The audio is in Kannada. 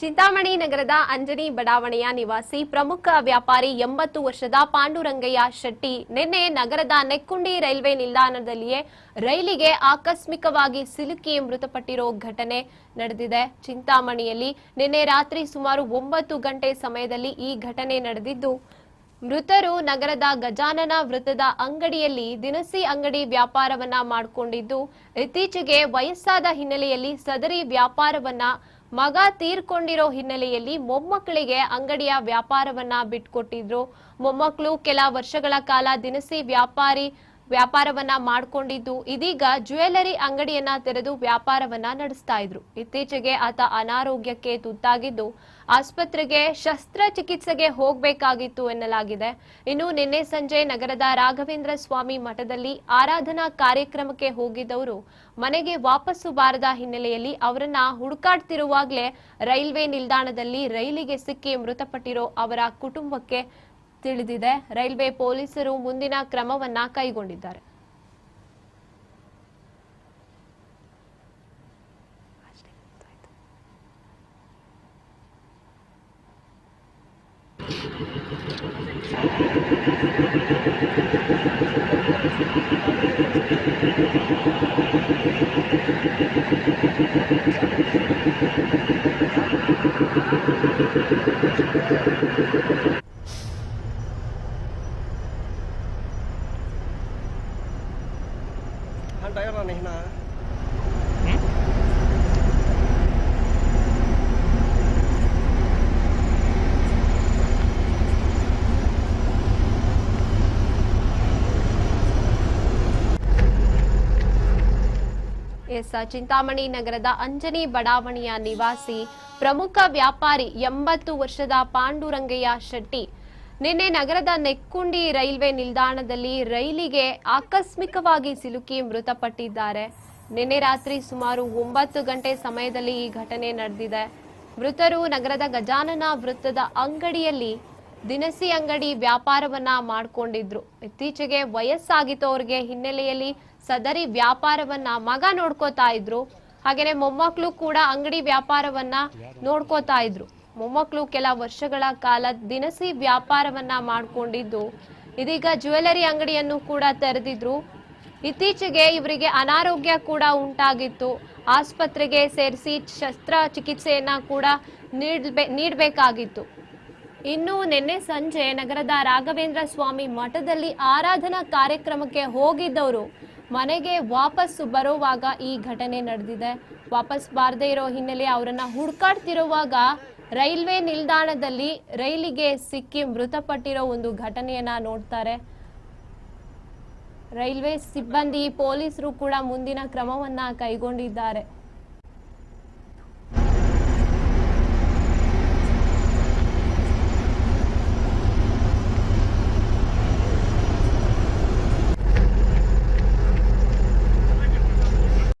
ಚಿಂತಾಮಣಿ ನಗರದ ಅಂಜನಿ ಬಡಾವಣೆಯ ನಿವಾಸಿ ಪ್ರಮುಖ ವ್ಯಾಪಾರಿ ಎಂಬತ್ತು ವರ್ಷದ ಪಾಂಡುರಂಗಯ್ಯ ಶೆಟ್ಟಿ ನಿನ್ನೆ ನಗರದ ನೆಕ್ಕುಂಡಿ ರೈಲ್ವೆ ನಿಲ್ದಾಣದಲ್ಲಿಯೇ ರೈಲಿಗೆ ಆಕಸ್ಮಿಕವಾಗಿ ಸಿಲುಕಿ ಮೃತಪಟ್ಟಿರೋ ಘಟನೆ ನಡೆದಿದೆ. ಚಿಂತಾಮಣಿಯಲ್ಲಿ ನಿನ್ನೆ ರಾತ್ರಿ ಸುಮಾರು ಒಂಬತ್ತು ಗಂಟೆ ಸಮಯದಲ್ಲಿ ಈ ಘಟನೆ ನಡೆದಿದ್ದು, ಮೃತರು ನಗರದ ಗಜಾನನ ವೃತ್ತದ ಅಂಗಡಿಯಲ್ಲಿ ದಿನಸಿ ಅಂಗಡಿ ವ್ಯಾಪಾರವನ್ನ ಮಾಡಿಕೊಂಡಿದ್ದು, ಇತ್ತೀಚೆಗೆ ವಯಸ್ಸಾದ ಹಿನ್ನೆಲೆಯಲ್ಲಿ ಸದರಿ ವ್ಯಾಪಾರವನ್ನ ಮಗ ತೀರ್ಕೊಂಡಿರೋ ಹಿನ್ನೆಲೆಯಲ್ಲಿ ಮೊಮ್ಮಕ್ಕಳಿಗೆ ಅಂಗಡಿಯ ವ್ಯಾಪಾರವನ್ನ ಬಿಟ್ಕೊಟ್ಟಿದ್ರು. ಮೊಮ್ಮಕ್ಕಳು ಕೆಲ ವರ್ಷಗಳ ಕಾಲ ದಿನಸಿ ವ್ಯಾಪಾರಿ ವ್ಯಾಪಾರವನ್ನ ಮಾಡಿಕೊಂಡಿದ್ದು. ಇದೀಗ ಜ್ಯುವೆಲರಿ ಅಂಗಡಿಯನ್ನ ತೆರೆದು ವ್ಯಾಪಾರವನ್ನ ನಡೆಸ್ತಾ ಇದ್ರು. ಇತ್ತೀಚೆಗೆ ಆತ ಅನಾರೋಗ್ಯಕ್ಕೆ ತುತ್ತಾಗಿದ್ದು ಆಸ್ಪತ್ರೆಗೆ ಶಸ್ತ್ರಚಿಕಿತ್ಸೆಗೆ ಹೋಗಬೇಕಾಗಿತ್ತು ಎನ್ನಲಾಗಿದೆ. ಇನ್ನು ನಿನ್ನೆ ಸಂಜೆ ನಗರದ ರಾಘವೇಂದ್ರ ಸ್ವಾಮಿ ಮಠದಲ್ಲಿ ಆರಾಧನಾ ಕಾರ್ಯಕ್ರಮಕ್ಕೆ ಹೋಗಿದ್ದವರು ಮನೆಗೆ ವಾಪಸ್ಸು ಬಾರದ ಹಿನ್ನೆಲೆಯಲ್ಲಿ ಅವರನ್ನ ಹುಡುಕಾಡ್ತಿರುವಾಗಲೇ ರೈಲ್ವೆ ನಿಲ್ದಾಣದಲ್ಲಿ ರೈಲಿಗೆ ಸಿಕ್ಕಿ ಮೃತಪಟ್ಟಿರೋ ಅವರ ಕುಟುಂಬಕ್ಕೆ ತಿಳಿದಿದೆ. ರೈಲ್ವೆ ಪೊಲೀಸರು ಮುಂದಿನ ಕ್ರಮವನ್ನ ಕೈಗೊಂಡಿದ್ದಾರೆ. Hmm? ಎಸ್ ಚಿಂತಾಮಣಿ ನಗರದ ಅಂಜನಿ ಬಡಾವಣೆಯ ನಿವಾಸಿ ಪ್ರಮುಖ ವ್ಯಾಪಾರಿ ಎಂಬತ್ತು ವರ್ಷದ ಪಾಂಡುರಂಗಯ್ಯ ಶೆಟ್ಟಿ ನಿನ್ನೆ ನಗರದ ನೆಕ್ಕುಂಡಿ ರೈಲ್ವೆ ನಿಲ್ದಾಣದಲ್ಲಿ ರೈಲಿಗೆ ಆಕಸ್ಮಿಕವಾಗಿ ಸಿಲುಕಿ ಮೃತಪಟ್ಟಿದ್ದಾರೆ. ನಿನ್ನೆ ರಾತ್ರಿ ಸುಮಾರು ಒಂಬತ್ತು ಗಂಟೆ ಸಮಯದಲ್ಲಿ ಈ ಘಟನೆ ನಡೆದಿದೆ. ಮೃತರು ನಗರದ ಗಜಾನನ ವೃತ್ತದ ಅಂಗಡಿಯಲ್ಲಿ ದಿನಸಿ ಅಂಗಡಿ ವ್ಯಾಪಾರವನ್ನ ಮಾಡಿಕೊಂಡಿದ್ರು. ಇತ್ತೀಚೆಗೆ ವಯಸ್ಸಾಗಿತ್ತು ಅವ್ರಿಗೆ ಹಿನ್ನೆಲೆಯಲ್ಲಿ ಸದರಿ ವ್ಯಾಪಾರವನ್ನ ಮಗ ನೋಡ್ಕೋತಾ ಇದ್ರು. ಹಾಗೇನೆ ಮೊಮ್ಮಕ್ಕಳು ಕೂಡ ಅಂಗಡಿ ವ್ಯಾಪಾರವನ್ನ ನೋಡ್ಕೋತಾ ಇದ್ರು. ಮೊಮ್ಮಕ್ಕಳು ಕೆಲ ವರ್ಷಗಳ ಕಾಲ ದಿನಸಿ ವ್ಯಾಪಾರವನ್ನ ಮಾಡಿಕೊಂಡಿದ್ದು. ಇದೀಗ ಜ್ಯುವೆಲರಿ ಅಂಗಡಿಯನ್ನು ಕೂಡ ತೆರೆದಿದ್ರು. ಇತ್ತೀಚೆಗೆ ಇವರಿಗೆ ಅನಾರೋಗ್ಯ ಕೂಡ ಉಂಟಾಗಿತ್ತು. ಆಸ್ಪತ್ರೆಗೆ ಸೇರಿಸಿ ಶಸ್ತ್ರ ಚಿಕಿತ್ಸೆಯನ್ನ ಕೂಡ ನೀಡ್ಬೆ, ನೀಡಬೇಕಾಗಿತ್ತು. ಇನ್ನು ನಿನ್ನೆ ಸಂಜೆ ನಗರದ ರಾಘವೇಂದ್ರ ಸ್ವಾಮಿ ಮಠದಲ್ಲಿ ಆರಾಧನಾ ಕಾರ್ಯಕ್ರಮಕ್ಕೆ ಹೋಗಿದ್ದವರು. ಮನೆಗೆ ವಾಪಸ್ ಬರುವಾಗ ಈ ಘಟನೆ ನಡೆದಿದೆ. ವಾಪಸ್ ಬಾರದೇ ಇರೋ ಹಿನ್ನೆಲೆ ಅವರನ್ನ ಹುಡುಕಾಡ್ತಿರುವಾಗ ರೈಲ್ವೆ ನಿಲ್ದಾಣದಲ್ಲಿ ರೈಲಿಗೆ ಸಿಕ್ಕಿ ಮೃತಪಟ್ಟಿರೋ ಒಂದು ಘಟನೆಯನ್ನ ನೋಡ್ತಾರೆ. ರೈಲ್ವೆ ಸಿಬ್ಬಂದಿ ಪೊಲೀಸರು ಕೂಡ ಮುಂದಿನ ಕ್ರಮವನ್ನ ಕೈಗೊಂಡಿದ್ದಾರೆ.